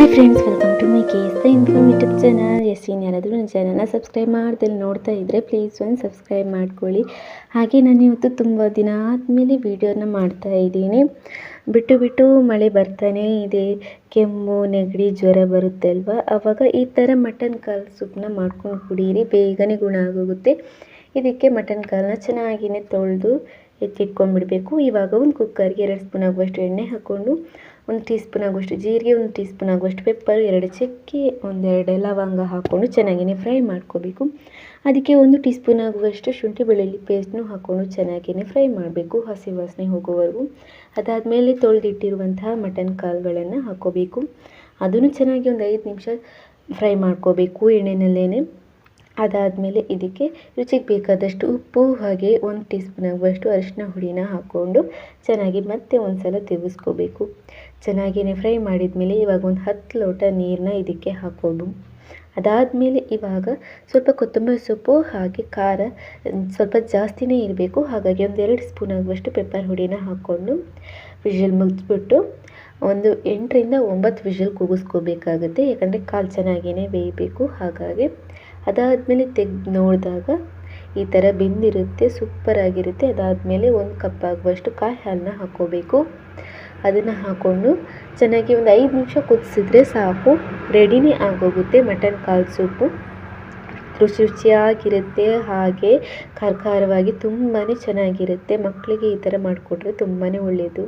Hi friends welcome to my case the informative channel S ಇನ್ ಯಾರಾದರೂ ನನ್ನ ಚಾನಲ್ನ ಸಬ್ಸ್ಕ್ರೈಬ್ ಮಾಡ್ದಲ್ಲಿ ನೋಡ್ತಾ ಇದ್ದರೆ ಪ್ಲೀಸ್ ಒಂದು ಸಬ್ಸ್ಕ್ರೈಬ್ ಮಾಡ್ಕೊಳ್ಳಿ. ಹಾಗೆ ನಾನು ಇವತ್ತು ತುಂಬ ದಿನ ಆದಮೇಲೆ ವೀಡಿಯೋನ ಮಾಡ್ತಾ ಇದ್ದೀನಿ. ಬಿಟ್ಟು ಬಿಟ್ಟು ಮಳೆ ಬರ್ತಾನೆ ಇದೆ, ಕೆಮ್ಮು, ನೆಗಡಿ, ಜ್ವರ ಬರುತ್ತೆ ಅಲ್ವಾ? ಆವಾಗ ಈ ಥರ ಮಟನ್ ಕಾಲು ಸೂಪ್ನ ಮಾಡ್ಕೊಂಡು ಕುಡೀರಿ, ಬೇಗನೆ ಗುಣ ಆಗೋಗುತ್ತೆ. ಇದಕ್ಕೆ ಮಟನ್ ಕಾಲನ್ನ ಚೆನ್ನಾಗಿಯೇ ತೊಳೆದು ಎತ್ತಿಟ್ಕೊಂಡ್ಬಿಡಬೇಕು. ಇವಾಗ ಒಂದು ಕುಕ್ಕರ್ಗೆ ಎರಡು ಸ್ಪೂನ್ ಆಗುವಷ್ಟು ಎಣ್ಣೆ ಹಾಕ್ಕೊಂಡು ಒಂದು ಟೀ ಸ್ಪೂನ್ ಆಗುವಷ್ಟು ಜೀರಿಗೆ, ಒಂದು ಟೀ ಸ್ಪೂನ್ ಆಗುವಷ್ಟು ಪೆಪ್ಪರ್, ಎರಡು ಚಕ್ಕೆ ಒಂದೆರಡು ಲವಂಗ ಹಾಕ್ಕೊಂಡು ಚೆನ್ನಾಗಿನೇ ಫ್ರೈ ಮಾಡ್ಕೋಬೇಕು. ಅದಕ್ಕೆ ಒಂದು ಟೀ ಸ್ಪೂನ್ ಆಗುವಷ್ಟು ಶುಂಠಿ ಬೆಳ್ಳುಳ್ಳಿ ಪೇಸ್ಟ್ನು ಹಾಕ್ಕೊಂಡು ಚೆನ್ನಾಗಿನೇ ಫ್ರೈ ಮಾಡಬೇಕು ಹಸಿ ವಾಸನೆ ಹೋಗೋವರೆಗೂ. ಅದಾದಮೇಲೆ ತೊಳೆದಿಟ್ಟಿರುವಂತಹ ಮಟನ್ ಕಾಳುಗಳನ್ನು ಹಾಕ್ಕೋಬೇಕು. ಅದನ್ನು ಚೆನ್ನಾಗಿ ಒಂದು ಐದು ನಿಮಿಷ ಫ್ರೈ ಮಾಡ್ಕೋಬೇಕು ಎಣ್ಣೆನಲ್ಲೇ ಅದಾದಮೇಲೆ ಇದಕ್ಕೆ ರುಚಿಗೆ ಬೇಕಾದಷ್ಟು ಉಪ್ಪು ಹಾಗೆ ಒಂದು ಟೀ ಸ್ಪೂನ್ ಆಗುವಷ್ಟು ಅರಿಶಿನ ಹುಡಿನ ಹಾಕ್ಕೊಂಡು ಚೆನ್ನಾಗಿ ಮತ್ತೆ ಒಂದು ಸಲ ತಿರುಗಿಸ್ಕೋಬೇಕು ಚೆನ್ನಾಗಿಯೇ ಫ್ರೈ ಮಾಡಿದ ಮೇಲೆ ಇವಾಗ ಒಂದು ಹತ್ತು ಲೋಟ ನೀರನ್ನ ಇದಕ್ಕೆ ಹಾಕೋದು ಅದಾದಮೇಲೆ ಇವಾಗ ಸ್ವಲ್ಪ ಕೊತ್ತಂಬರಿ ಸೊಪ್ಪು ಹಾಗೆ ಖಾರ, ಸ್ವಲ್ಪ ಜಾಸ್ತಿನೇ ಇರಬೇಕು. ಹಾಗಾಗಿ ಒಂದೆರಡು ಸ್ಪೂನ್ ಆಗುವಷ್ಟು ಪೆಪ್ಪರ್ ಹುಡಿನ ಹಾಕ್ಕೊಂಡು ವಿಷಲ್ ಮುಗಿಸ್ಬಿಟ್ಟು ಒಂದು ಎಂಟರಿಂದ ಒಂಬತ್ತು ವಿಷಲ್ ಕೂಗಿಸ್ಕೋಬೇಕಾಗುತ್ತೆ ಯಾಕಂದರೆ ಕಾಲು ಚೆನ್ನಾಗಿಯೇ ಬೇಯಬೇಕು. ಹಾಗಾಗಿ ಅದಾದಮೇಲೆ ತೆಗ್ದು ನೋಡಿದಾಗ ಈ ಥರ ಬೆಂದಿರುತ್ತೆ ಸೂಪರಾಗಿರುತ್ತೆ ಅದಾದಮೇಲೆ ಒಂದು ಕಪ್ ಆಗುವಷ್ಟು ಕಾಯಿ ಹಾಲನ್ನ ಹಾಕ್ಕೋಬೇಕು. ಅದನ್ನು ಹಾಕ್ಕೊಂಡು ಚೆನ್ನಾಗಿ ಒಂದು ಐದು ನಿಮಿಷ ಕುದಿಸಿದ್ರೆ ಸಾಕು. ರೆಡಿನೇ ಆಗೋಗುತ್ತೆ ಮಟನ್ ಕಾಲು ಸೂಪು. ರುಚಿ ರುಚಿಯಾಗಿರುತ್ತೆ, ಹಾಗೆ ಖಾರ ಖಾರವಾಗಿ ತುಂಬಾ ಚೆನ್ನಾಗಿರುತ್ತೆ. ಮಕ್ಕಳಿಗೆ ಈ ಥರ ಮಾಡಿಕೊಟ್ರೆ ತುಂಬಾ ಒಳ್ಳೆಯದು